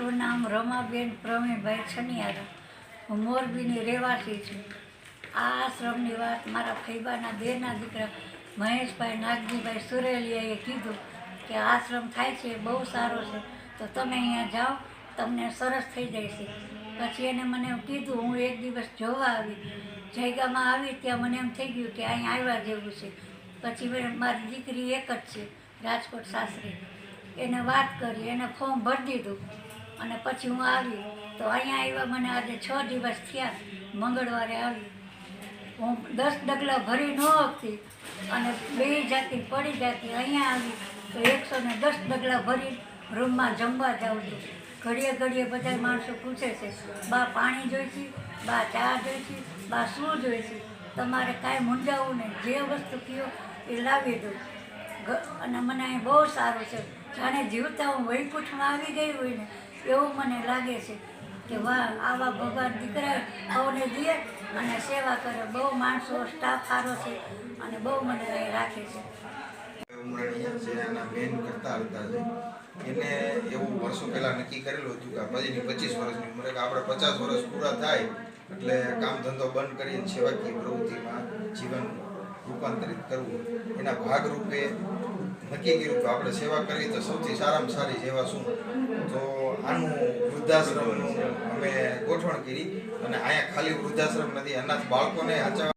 મારું નામ રમાબેન પ્રવીણભાઈ છનિયારા. હું મોરબીની રહેવાસી છું. આ આશ્રમની વાત મારા ફૈબાના બેના દીકરા મહેશભાઈ નાગજીભાઈ સુરેલિયાએ કીધું કે આશ્રમ થાય છે, બહુ સારો છે. તો તમે અહીંયા જાઓ, તમને સરસ થઈ જાય છે પછી એને મને કીધું, હું એક દિવસ જોવા આવી. જયગામાં આવી, ત્યાં મને એમ થઈ ગયું કે અહીંયા આવ્યા જેવું છે. પછી મારી દીકરી એક જ છે, રાજકોટ સાસરી. એને વાત કરી, એને ફોર્મ ભરી દીધું. અને પછી હું આવી. તો અહીંયા આવ્યા મને આજે છ દિવસ થયા, મંગળવારે આવી. હું દસ ડગલા ભરી ન શકતી અને બે જાતી પડી જાતી અહીંયા આવી. તો એકસો ને દસ ડગલા ભરી રૂમમાં જમવા જાઉં છું. ઘડીએ ઘડીએ બધા માણસો પૂછે છે, બા પાણી જોઈશે બા ચા જોઈશે બા શું જોઈશે તમારે કાંઈ મૂંઝાવું નહીં. જે વસ્તુ કયો એ લાવી દઉં. અને મને અહીં બહુ સારું છે. જાણે જીવતા હું વૈકુંઠમાં આવી ગઈ હોય ને, એવું મને લાગે છે કે વાહ, આવા ભગવાન દીકરા સૌને દે અને સેવા કરે. બહુ માણસો સ્ટાફ સારો છે અને બહુ મને અહીં રાખે છે. એને એવું વર્ષો પહેલાં નક્કી કરેલું હતું પચીસ વર્ષની ઉંમરે આપણે પચાસ વર્ષ પૂરા થાય, એટલે કામ ધંધો બંધ કરીને સેવાકીય પ્રવૃત્તિમાં જીવન રૂપાંતરિત કરવું. એના ભાગરૂપે નક્કી કર્યું કે આપણે સેવા કરવી તો સૌથી સારામાં સારી સેવા શું? તો આનું વૃદ્ધાશ્રમનું અમે ગોઠવણ કરી અને અહીંયા ખાલી વૃદ્ધાશ્રમ નથી, અનાથ બાળકોને આચા